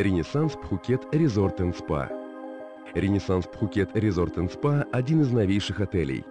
Ренессанс Пхукет Резорт энд Спа. Ренессанс Пхукет Резорт энд Спа – один из новейших отелей.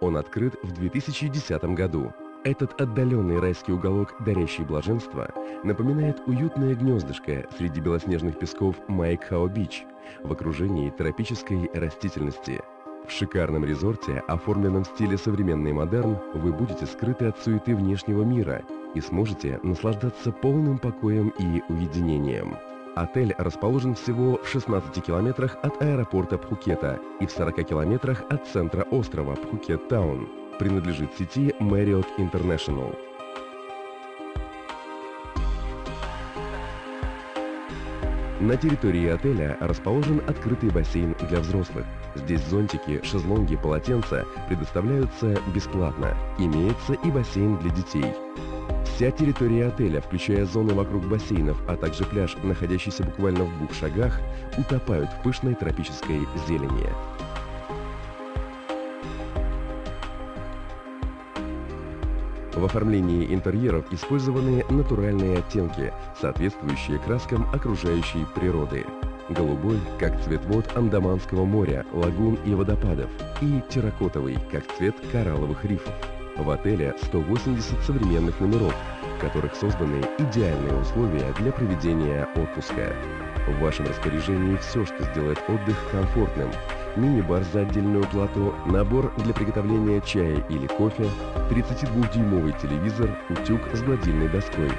Он открыт в 2010 году. Этот отдаленный райский уголок, дарящий блаженство, напоминает уютное гнездышко среди белоснежных песков Майкхао-Бич в окружении тропической растительности. В шикарном резорте, оформленном в стиле современный модерн, вы будете скрыты от суеты внешнего мира и сможете наслаждаться полным покоем и уединением. Отель расположен всего в 16 километрах от аэропорта Пхукета и в 40 километрах от центра острова Пхукет-таун. Принадлежит сети Marriott International. На территории отеля расположен открытый бассейн для взрослых. Здесь зонтики, шезлонги, полотенца предоставляются бесплатно. Имеется и бассейн для детей. Вся территория отеля, включая зоны вокруг бассейнов, а также пляж, находящийся буквально в двух шагах, утопают в пышной тропической зелени. В оформлении интерьеров использованы натуральные оттенки, соответствующие краскам окружающей природы. Голубой, как цвет вод Андаманского моря, лагун и водопадов, и терракотовый, как цвет коралловых рифов. В отеле 180 современных номеров, в которых созданы идеальные условия для проведения отпуска. В вашем распоряжении все, что сделает отдых комфортным. Мини-бар за отдельную плату, набор для приготовления чая или кофе, 32-дюймовый телевизор, утюг с гладильной доской.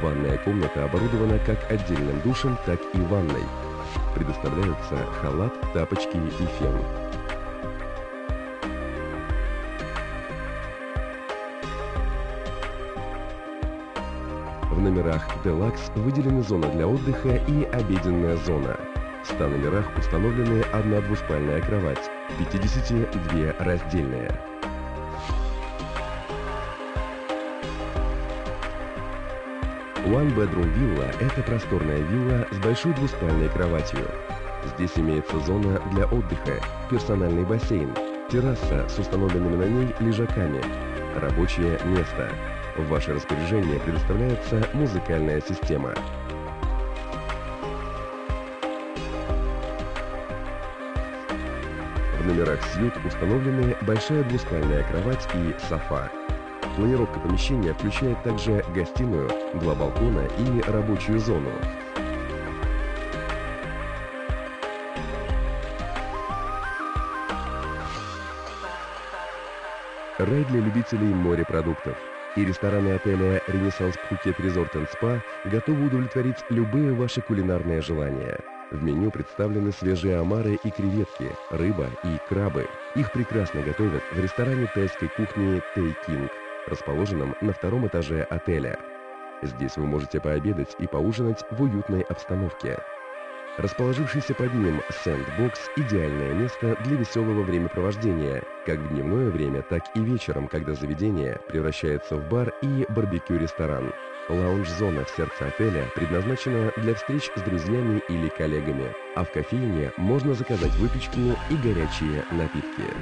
Ванная комната оборудована как отдельным душем, так и ванной. Предоставляются халат, тапочки и фен. В номерах «Делакс» выделены зона для отдыха и обеденная зона. В 100 номерах установлены одна двуспальная кровать, 52 раздельные. One Bedroom Villa – это просторная вилла с большой двуспальной кроватью. Здесь имеется зона для отдыха, персональный бассейн, терраса с установленными на ней лежаками, рабочее место – в ваше распоряжение предоставляется музыкальная система. В номерах Сьют установлены большая двуспальная кровать и софа. Планировка помещения включает также гостиную, два балкона и рабочую зону. Рай для любителей морепродуктов – и рестораны отеля «Ренессанс Пхукет Резорт энд Спа» готовы удовлетворить любые ваши кулинарные желания. В меню представлены свежие омары и креветки, рыба и крабы. Их прекрасно готовят в ресторане тайской кухни «Тэй Кинг», расположенном на втором этаже отеля. Здесь вы можете пообедать и поужинать в уютной обстановке. Расположившийся под ним сэндбокс – идеальное место для веселого времяпровождения, как в дневное время, так и вечером, когда заведение превращается в бар и барбекю-ресторан. Лаунж-зона в сердце отеля предназначена для встреч с друзьями или коллегами, а в кофейне можно заказать выпечку и горячие напитки.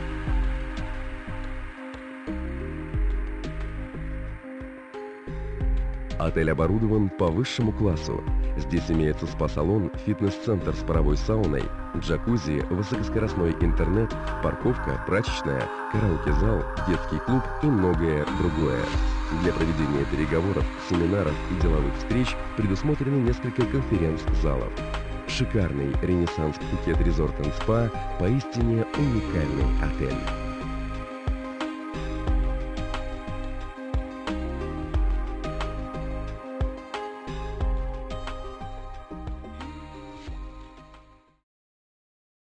Отель оборудован по высшему классу. Здесь имеется спа-салон, фитнес-центр с паровой сауной, джакузи, высокоскоростной интернет, парковка, прачечная, караоке-зал, детский клуб и многое другое. Для проведения переговоров, семинаров и деловых встреч предусмотрены несколько конференц-залов. Шикарный Ренессанс Пхукет Резорт Спа поистине уникальный отель.